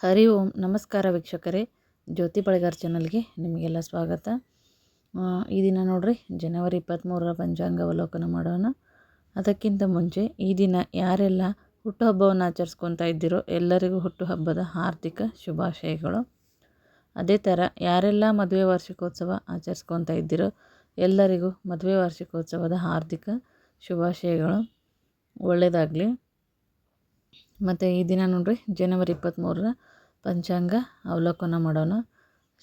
ಹರಿ ಓಂ, ನಮಸ್ಕಾರ ವೀಕ್ಷಕರೇ. ಜ್ಯೋತಿ ಬಳಗಾರ್ ಚಾನಲ್ಗೆ ನಿಮಗೆಲ್ಲ ಸ್ವಾಗತ. ಈ ದಿನ ನೋಡ್ರಿ, ಜನವರಿ ಇಪ್ಪತ್ತ್ಮೂರರ ಪಂಚಾಂಗ ಅವಲೋಕನ ಮಾಡೋಣ. ಅದಕ್ಕಿಂತ ಮುಂಚೆ ಈ ದಿನ ಯಾರೆಲ್ಲ ಹುಟ್ಟುಹಬ್ಬವನ್ನು ಆಚರಿಸ್ಕೊತಾ ಇದ್ದೀರೋ ಎಲ್ಲರಿಗೂ ಹುಟ್ಟುಹಬ್ಬದ ಹಾರ್ದಿಕ ಶುಭಾಶಯಗಳು. ಅದೇ ಥರ ಯಾರೆಲ್ಲ ಮದುವೆ ವಾರ್ಷಿಕೋತ್ಸವ ಆಚರಿಸ್ಕೊತಾ ಇದ್ದೀರೋ ಎಲ್ಲರಿಗೂ ಮದುವೆ ವಾರ್ಷಿಕೋತ್ಸವದ ಹಾರ್ದಿಕ ಶುಭಾಶಯಗಳು. ಒಳ್ಳೆಯದಾಗಲಿ. ಮತ್ತು ಈ ದಿನ ನೋಡಿರಿ, ಜನವರಿ ಇಪ್ಪತ್ತ್ಮೂರರ ಪಂಚಾಂಗ ಅವಲೋಕನ ಮಾಡೋಣ.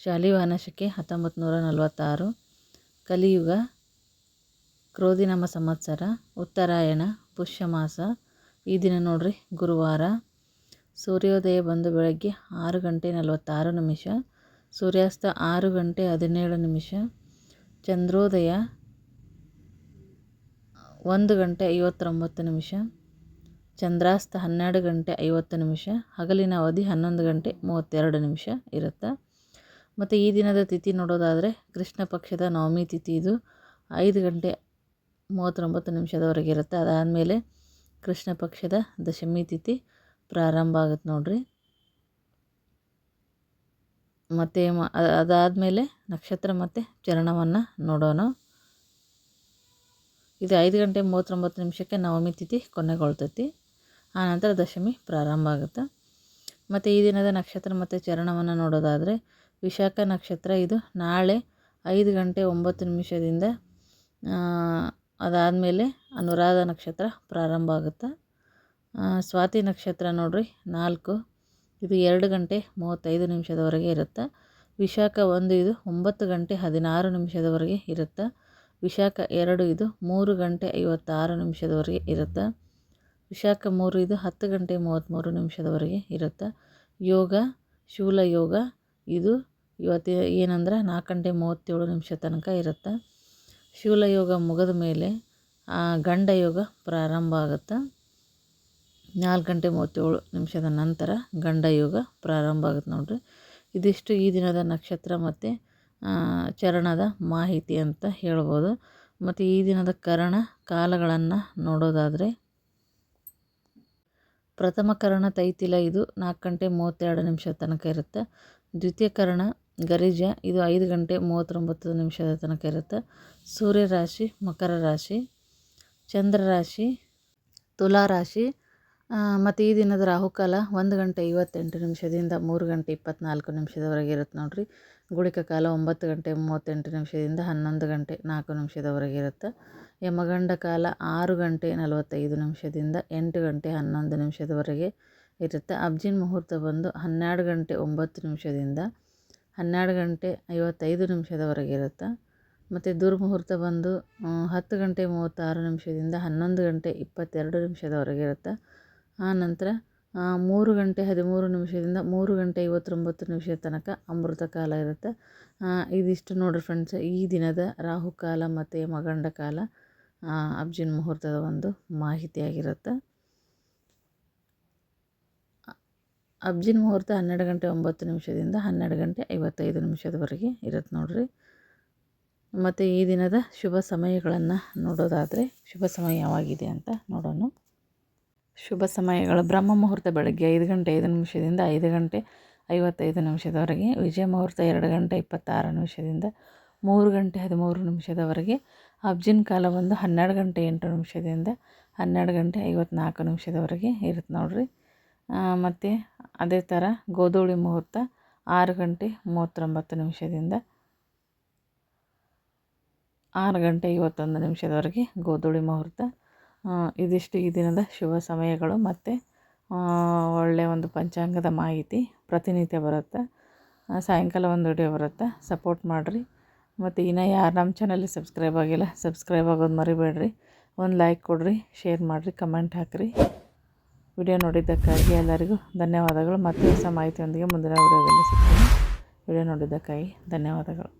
ಶಾಲಿ ವಾನಶಕ್ಕೆ ಹತ್ತೊಂಬತ್ತು ನೂರ ನಲವತ್ತಾರು. ಕಲಿಯುಗ, ಕ್ರೋಧಿನಾಮ ಸಂವತ್ಸರ, ಉತ್ತರಾಯಣ, ಪುಷ್ಯಮಾಸ. ಈ ದಿನ ನೋಡ್ರಿ, ಗುರುವಾರ. ಸೂರ್ಯೋದಯ ಬಂದು ಬೆಳಗ್ಗೆ ಆರು ಗಂಟೆ ನಲವತ್ತಾರು ನಿಮಿಷ. ಸೂರ್ಯಾಸ್ತ ಆರು ಗಂಟೆ ಹದಿನೇಳು ನಿಮಿಷ. ಚಂದ್ರೋದಯ ಒಂದು ಗಂಟೆ ಐವತ್ತೊಂಬತ್ತು ನಿಮಿಷ. ಚಂದ್ರಾಸ್ತ ಹನ್ನೆರಡು ಗಂಟೆ ಐವತ್ತು ನಿಮಿಷ, ಹಗಲಿನ ಅವಧಿ ಹನ್ನೊಂದು ಗಂಟೆ ಮೂವತ್ತೆರಡು ನಿಮಿಷ ಇರುತ್ತೆ. ಮತ್ತು ಈ ದಿನದ ತಿಥಿ ನೋಡೋದಾದರೆ ಕೃಷ್ಣ ಪಕ್ಷದ ನವಮಿ ತಿಥಿ ಇದು. ಐದು ಗಂಟೆ ಮೂವತ್ತೊಂಬತ್ತು ನಿಮಿಷದವರೆಗೆ ಇರುತ್ತೆ. ಅದಾದಮೇಲೆ ಕೃಷ್ಣ ಪಕ್ಷದ ದಶಮಿ ತಿಥಿ ಪ್ರಾರಂಭ ಆಗುತ್ತೆ ನೋಡಿರಿ. ಮತ್ತು ಅದಾದಮೇಲೆ ನಕ್ಷತ್ರ ಮತ್ತು ಚರಣವನ್ನು ನೋಡೋಣ. ಇದು ಐದು ಗಂಟೆ ಮೂವತ್ತೊಂಬತ್ತು ನಿಮಿಷಕ್ಕೆ ನವಮಿ ತಿಥಿ ಕೊನೆಗೊಳ್ತೈತಿ. ಆನಂತರ ದಶಮಿ ಪ್ರಾರಂಭ ಆಗುತ್ತೆ. ಮತ್ತು ಈ ದಿನದ ನಕ್ಷತ್ರ ಮತ್ತು ಚರಣವನ್ನು ನೋಡೋದಾದರೆ ವಿಶಾಖ ನಕ್ಷತ್ರ ಇದು ನಾಳೆ ಐದು ಗಂಟೆ ಒಂಬತ್ತು ನಿಮಿಷದಿಂದ ಅದಾದಮೇಲೆ ಅನುರಾಧ ನಕ್ಷತ್ರ ಪ್ರಾರಂಭ ಆಗುತ್ತೆ. ಸ್ವಾತಿ ನಕ್ಷತ್ರ ನೋಡ್ರಿ ನಾಲ್ಕು, ಇದು ಎರಡು ಗಂಟೆ ಮೂವತ್ತೈದು ನಿಮಿಷದವರೆಗೆ ಇರುತ್ತೆ. ವಿಶಾಖ ಒಂದು, ಇದು ಒಂಬತ್ತು ಗಂಟೆ ಹದಿನಾರು ನಿಮಿಷದವರೆಗೆ ಇರುತ್ತೆ. ವಿಶಾಖ ಎರಡು, ಇದು ಮೂರು ಗಂಟೆ ಐವತ್ತಾರು ನಿಮಿಷದವರೆಗೆ ಇರುತ್ತೆ. ವಿಶಾಖ ಮೂರು ಇದು ಹತ್ತು ಗಂಟೆ ಮೂವತ್ತ್ಮೂರು ನಿಮಿಷದವರೆಗೆ ಇರುತ್ತೆ. ಯೋಗ, ಶೂಲ ಯೋಗ, ಇದು ಇವತ್ತು ಏನಂದ್ರೆ ನಾಲ್ಕು ಗಂಟೆ ಮೂವತ್ತೇಳು ನಿಮಿಷ ತನಕ ಇರುತ್ತೆ. ಶೂಲ ಯೋಗ ಮುಗಿದ ಮೇಲೆ ಗಂಡ ಯೋಗ ಪ್ರಾರಂಭ ಆಗುತ್ತೆ. ನಾಲ್ಕು ಗಂಟೆ ಮೂವತ್ತೇಳು ನಿಮಿಷದ ನಂತರ ಗಂಡ ಯೋಗ ಪ್ರಾರಂಭ ಆಗುತ್ತೆ ನೋಡಿರಿ. ಇದಿಷ್ಟು ಈ ದಿನದ ನಕ್ಷತ್ರ ಮತ್ತು ಚರಣದ ಮಾಹಿತಿ ಅಂತ ಹೇಳ್ಬೋದು. ಮತ್ತು ಈ ದಿನದ ಕರಣ ಕಾಲಗಳನ್ನು ನೋಡೋದಾದರೆ ಪ್ರಥಮ ಕರ್ಣ ತೈತಿಲ ಇದು ನಾಲ್ಕು ಗಂಟೆ ಮೂವತ್ತೆರಡು ನಿಮಿಷ ತನಕ ಇರುತ್ತೆ. ದ್ವಿತೀಯ ಕರ್ಣ ಗರಿಜ ಇದು ಐದು ಗಂಟೆ ಮೂವತ್ತೊಂಬತ್ತು ನಿಮಿಷದ ತನಕ ಇರುತ್ತೆ. ಸೂರ್ಯ ರಾಶಿ ಮಕರ ರಾಶಿ, ಚಂದ್ರ ರಾಶಿ, ತುಲಾ ರಾಶಿ ಮತ್ತು ಈ ದಿನದ ರಾಹುಕಾಲ ಒಂದು ಗಂಟೆ ಐವತ್ತೆಂಟು ನಿಮಿಷದಿಂದ ಮೂರು ಗಂಟೆ ಇಪ್ಪತ್ತ್ನಾಲ್ಕು ನಿಮಿಷದವರೆಗೆ ಇರುತ್ತೆ ನೋಡಿರಿ. ಗುಳಿಕ ಕಾಲ ಒಂಬತ್ತು ಗಂಟೆ ಮೂವತ್ತೆಂಟು ನಿಮಿಷದಿಂದ ಹನ್ನೊಂದು ಗಂಟೆ ನಾಲ್ಕು ನಿಮಿಷದವರೆಗೆ ಇರುತ್ತೆ. ಯಮಗಂಡ ಕಾಲ ಆರು ಗಂಟೆ ನಲವತ್ತೈದು ನಿಮಿಷದಿಂದ ಎಂಟು ಗಂಟೆ ಹನ್ನೊಂದು ನಿಮಿಷದವರೆಗೆ ಇರುತ್ತೆ. ಅಬ್ಜಿನ್ ಮುಹೂರ್ತ ಬಂದು ಹನ್ನೆರಡು ಗಂಟೆ ಒಂಬತ್ತು ನಿಮಿಷದಿಂದ ಹನ್ನೆರಡು ಗಂಟೆ ಐವತ್ತೈದು ನಿಮಿಷದವರೆಗೆ ಇರುತ್ತೆ. ಮತ್ತು ದುರ್ಮುಹೂರ್ತ ಬಂದು ಹತ್ತು ಗಂಟೆ ಮೂವತ್ತಾರು ನಿಮಿಷದಿಂದ ಹನ್ನೊಂದು ಗಂಟೆ ಇಪ್ಪತ್ತೆರಡು ನಿಮಿಷದವರೆಗೆ ಇರುತ್ತೆ. ಆ ನಂತರ ಮೂರು ಗಂಟೆ ಹದಿಮೂರು ನಿಮಿಷದಿಂದ ಮೂರು ಗಂಟೆ ಐವತ್ತೊಂಬತ್ತು ನಿಮಿಷದ ತನಕ ಅಮೃತ ಕಾಲ ಇರುತ್ತೆ. ಇದಿಷ್ಟು ನೋಡಿರಿ ಫ್ರೆಂಡ್ಸ್ ಈ ದಿನದ ರಾಹುಕಾಲ ಮತ್ತು ಮಗಂಡ ಕಾಲ ಅಬ್ಜಿನ್ ಮುಹೂರ್ತದ ಒಂದು ಮಾಹಿತಿಯಾಗಿರುತ್ತೆ ಅಬ್ಜಿನ ಮುಹೂರ್ತ ಹನ್ನೆರಡು ಗಂಟೆ ಒಂಬತ್ತು ನಿಮಿಷದಿಂದ ಹನ್ನೆರಡು ಗಂಟೆ ಐವತ್ತೈದು ನಿಮಿಷದವರೆಗೆ ಇರುತ್ತೆ ನೋಡಿರಿ. ಮತ್ತು ಈ ದಿನದ ಶುಭ ಸಮಯಗಳನ್ನು ನೋಡೋದಾದರೆ, ಶುಭ ಸಮಯ ಯಾವಾಗಿದೆ ಅಂತ ನೋಡೋಣ. ಶುಭ ಸಮಯಗಳು. ಬ್ರಹ್ಮ ಮುಹೂರ್ತ ಬೆಳಗ್ಗೆ ಐದು ಗಂಟೆ ಐದು ನಿಮಿಷದಿಂದ ಐದು ಗಂಟೆ ಐವತ್ತೈದು ನಿಮಿಷದವರೆಗೆ, ವಿಜಯ ಮುಹೂರ್ತ ಎರಡು ಗಂಟೆ ಇಪ್ಪತ್ತಾರು ನಿಮಿಷದಿಂದ ಮೂರು ಗಂಟೆ ಹದಿಮೂರು ನಿಮಿಷದವರೆಗೆ, ಅಬ್ಜಿನ್ ಕಾಲ ಬಂದು ಹನ್ನೆರಡು ಗಂಟೆ ಎಂಟು ನಿಮಿಷದಿಂದ ಹನ್ನೆರಡು ಗಂಟೆ ಐವತ್ನಾಲ್ಕು ನಿಮಿಷದವರೆಗೆ ಇರುತ್ತೆ ನೋಡಿರಿ. ಮತ್ತು ಅದೇ ಥರ ಗೋಧೂಳಿ ಮುಹೂರ್ತ ಆರು ಗಂಟೆ ಮೂವತ್ತೊಂಬತ್ತು ನಿಮಿಷದಿಂದ ಆರು ಗಂಟೆ ಐವತ್ತೊಂದು ನಿಮಿಷದವರೆಗೆ ಗೋಧೂಳಿ ಮುಹೂರ್ತ ಇದಿಷ್ಟು ಈ ದಿನದ ಶುಭ ಸಮಯಗಳು ಮತ್ತು ಒಳ್ಳೆಯ ಒಂದು ಪಂಚಾಂಗದ ಮಾಹಿತಿ ಪ್ರತಿನಿತ್ಯ ಬರುತ್ತೆ. ಸಾಯಂಕಾಲ ಒಂದು ವಿಡಿಯೋ ಬರುತ್ತೆ. ಸಪೋರ್ಟ್ ಮಾಡಿರಿ. ಮತ್ತು ಇನ್ನೂ ಯಾರು ನಮ್ಮ ಚಾನಲ್ಗೆ ಸಬ್ಸ್ಕ್ರೈಬ್ ಆಗಿಲ್ಲ ಸಬ್ಸ್ಕ್ರೈಬ್ ಆಗೋದು ಮರಿಬೇಡ್ರಿ. ಒಂದು ಲೈಕ್ ಕೊಡಿರಿ ಶೇರ್ ಮಾಡಿರಿ ಕಮೆಂಟ್ ಹಾಕಿರಿ. ವಿಡಿಯೋ ನೋಡಿದ್ದಕ್ಕಾಗಿ ಎಲ್ಲರಿಗೂ ಧನ್ಯವಾದಗಳು. ಮತ್ತೆ ಹೊಸ ಮಾಹಿತಿಯೊಂದಿಗೆ ಮುಂದಿನ ವಿಡಿಯೋದಲ್ಲಿ ಸಿಗ್ತೀನಿ. ವಿಡಿಯೋ ನೋಡಿದ್ದಕ್ಕಾಗಿ ಧನ್ಯವಾದಗಳು.